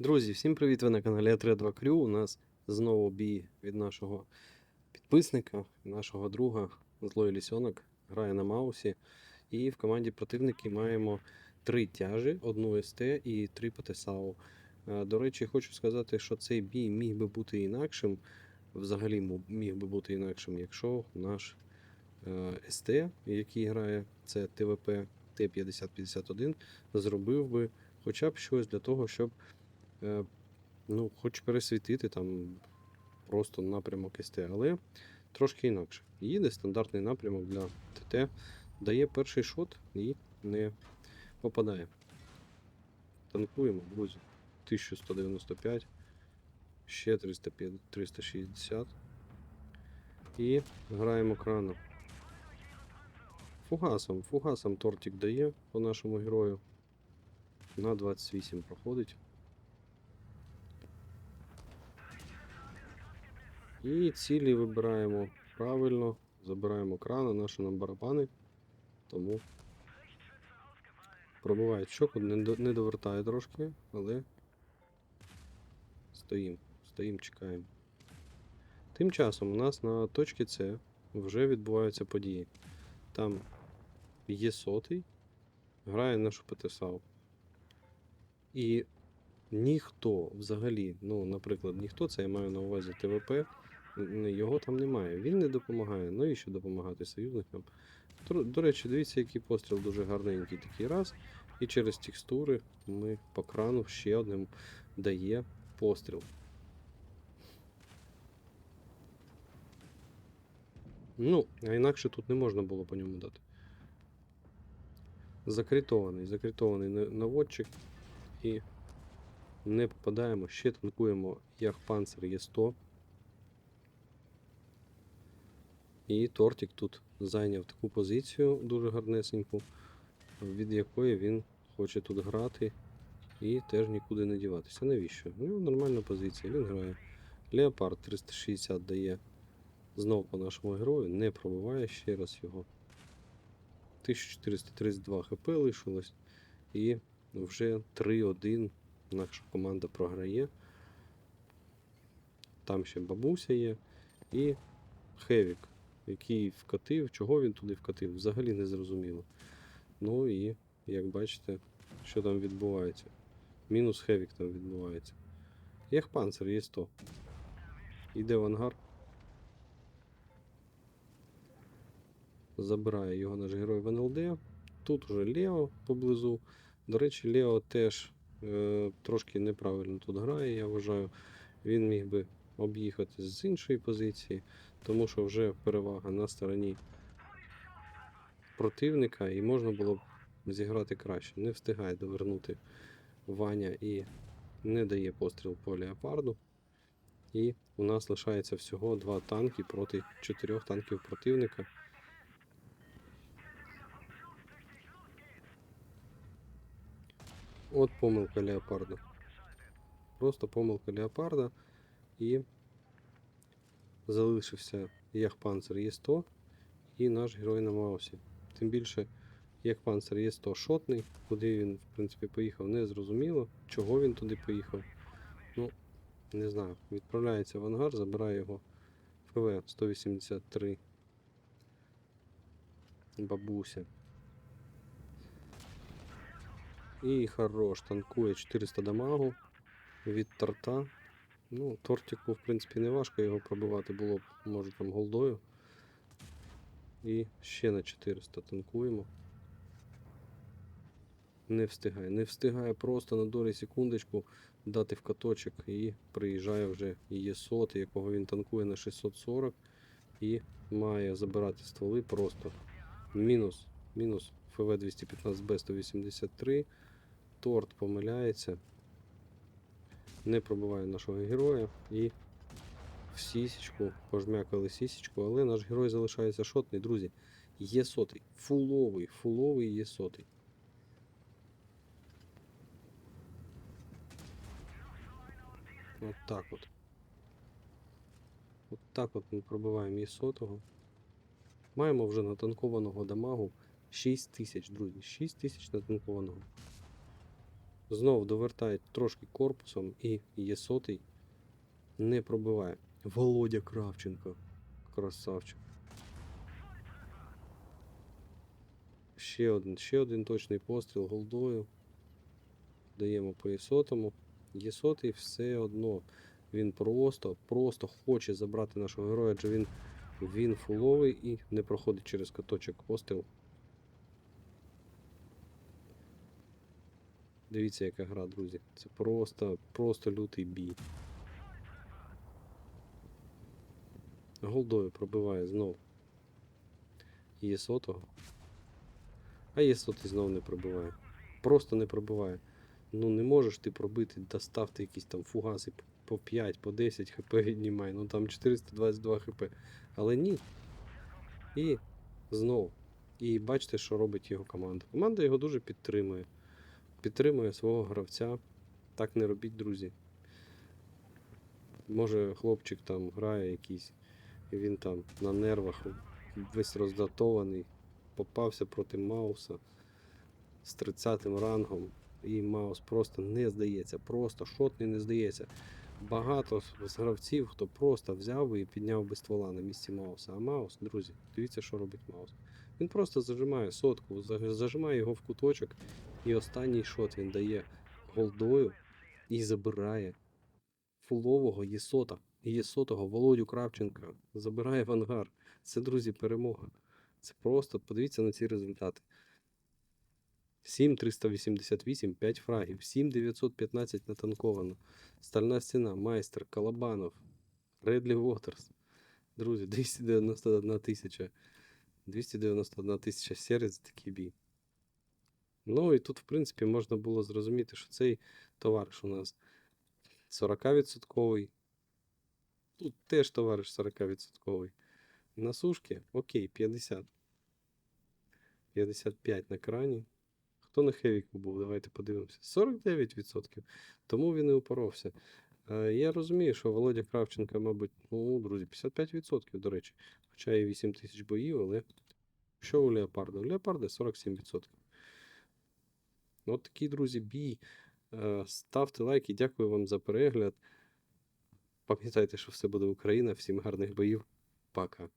Друзі, всім привіт! Ви на каналі А32 Крю. У нас знову бій від нашого підписника, нашого друга Злой Лісьонок. Грає на Маусі. І в команді противники маємо три тяжі, одну СТ і три ПТСАУ. Е, До речі, хочу сказати, що цей бій міг би бути інакшим. Взагалі міг би бути інакшим, якщо наш е, СТ, який грає, це ТВП Т-5051, зробив би хоча б щось для того, щоб ну, хоч пересвітити там просто напрямок СТ, але трошки інакше. Їде стандартний напрямок для ТТ, дає перший шот і не попадає. Танкуємо, друзі. 1195, ще 350, 360. І граємо краном. Фугасом, фугасом тортик дає по нашому герою. На 28 проходить. І цілі вибираємо правильно, забираємо крана, наші нам барабани. Тому пробиває щоку, не, довертає трошки, але стоїм, стоїм, чекаємо. Тим часом у нас на точці С вже відбуваються події. Там є сотий, грає нашу ПТСАУ. І ніхто взагалі, ну, наприклад, ніхто, це я маю на увазі ТВП, його там немає. Він не допомагає. Ну і що допомагати союзникам? До, речі, дивіться, який постріл дуже гарненький такий раз. І через текстури ми по крану ще одним дає постріл. Ну, а інакше тут не можна було по ньому дати. Закритований, закритований наводчик. І не попадаємо. Ще танкуємо Яхпанцер Є100. І тортик тут зайняв таку позицію дуже гарнесеньку, від якої він хоче тут грати і теж нікуди не діватися. Навіщо? У нього нормальна позиція, він грає. Леопард 360 дає знов по нашому герою, не пробиває ще раз його. 1432 хп лишилось. І вже 3-1 наша команда програє. Там ще бабуся є. І Хевік, який вкатив. Чого він туди вкатив? Взагалі не зрозуміло. Ну і, як бачите, що там відбувається. Мінус Хевік там відбувається. Як панцир, є 100. Йде в ангар. Забирає його наш герой в НЛД. Тут уже Лео поблизу. До речі, Лео теж е, трошки неправильно тут грає, я вважаю. Він міг би об'їхати з іншої позиції, тому що вже перевага на стороні противника і можна було б зіграти краще. Не встигає довернути Ваня і не дає постріл по леопарду. І у нас лишається всього два танки проти чотирьох танків противника. От помилка леопарда. Просто помилка леопарда і залишився Яхпанцер Є100 і наш герой на Маусі. Тим більше Яхпанцер Є100 шотний, куди він, в принципі, поїхав, не зрозуміло, чого він туди поїхав. Ну, не знаю. Відправляється в ангар, забирає його ФВ 183 бабуся. І хорош, танкує 400 дамагу від торта. Ну, тортику, в принципі, не важко його пробивати було б, може там голдою. І ще на 400 танкуємо. Не встигає, не встигає просто на долі секундочку дати в каточок і приїжджає вже є сот, якого він танкує на 640 і має забирати стволи просто. Мінус, мінус ФВ 215Б 183. Торт помиляється. Не пробиває нашого героя і в сісічку, пожмякали сісічку, але наш герой залишається шотний, друзі. Є сотий. Фуловий, фуловий є сотий. От так от. От так от ми пробиваємо є сотого. Маємо вже натанкованого дамагу 6 тисяч, друзі. 6 тисяч натанкованого. Знов довертає трошки корпусом і є сотий. Не пробиває. Володя Кравченко. Красавчик. Ще один, ще один точний постріл голдою. Даємо по єсотому. Єсотий все одно. Він просто, просто хоче забрати нашого героя, адже він, він фуловий і не проходить через каточок постріл. Дивіться, яка гра, друзі. Це просто, просто лютий бій. Голдою пробиває знов. Єсотого. А Єсотий знов не пробиває. Просто не пробиває. Ну не можеш ти пробити, достав ти якісь там фугаси по 5, по 10 хп віднімай. Ну там 422 хп. Але ні. І знов. І бачите, що робить його команда. Команда його дуже підтримує. Підтримує свого гравця. Так не робіть, друзі. Може, хлопчик там грає якийсь, і він там на нервах весь роздатований, попався проти Мауса з 30 м рангом, і Маус просто не здається, просто шотний не здається. Багато з гравців, хто просто взяв і підняв би ствола на місці Мауса. А Маус, друзі, дивіться, що робить Маус. Він просто зажимає сотку, зажимає його в куточок, і останній шот він дає голдою і забирає фулового Єсота. Єсотого Володю Кравченка забирає в ангар. Це, друзі, перемога. Це просто подивіться на ці результати. 7388, 5 фрагів, 7915 натанковано. Стальна стіна, майстер, Калабанов, Редлі Уотерс. Друзі, 291 тисяча. 291 тисяча серед за такий бій. Ну і тут, в принципі, можна було зрозуміти, що цей товариш у нас 40%. Тут теж товариш 40%. На сушки, окей, 50. 55 на крані. Хто на хевіку був? Давайте подивимося. 49%. Тому він і упоровся. Е, Я розумію, що Володя Кравченка, мабуть, ну, друзі, 55%, до речі. Хоча і 8 тисяч боїв, але що у Леопарда? У Леопарда 47%. От такий, друзі, бій. Е, Ставте лайки, дякую вам за перегляд. Пам'ятайте, що все буде Україна. Всім гарних боїв. Пока.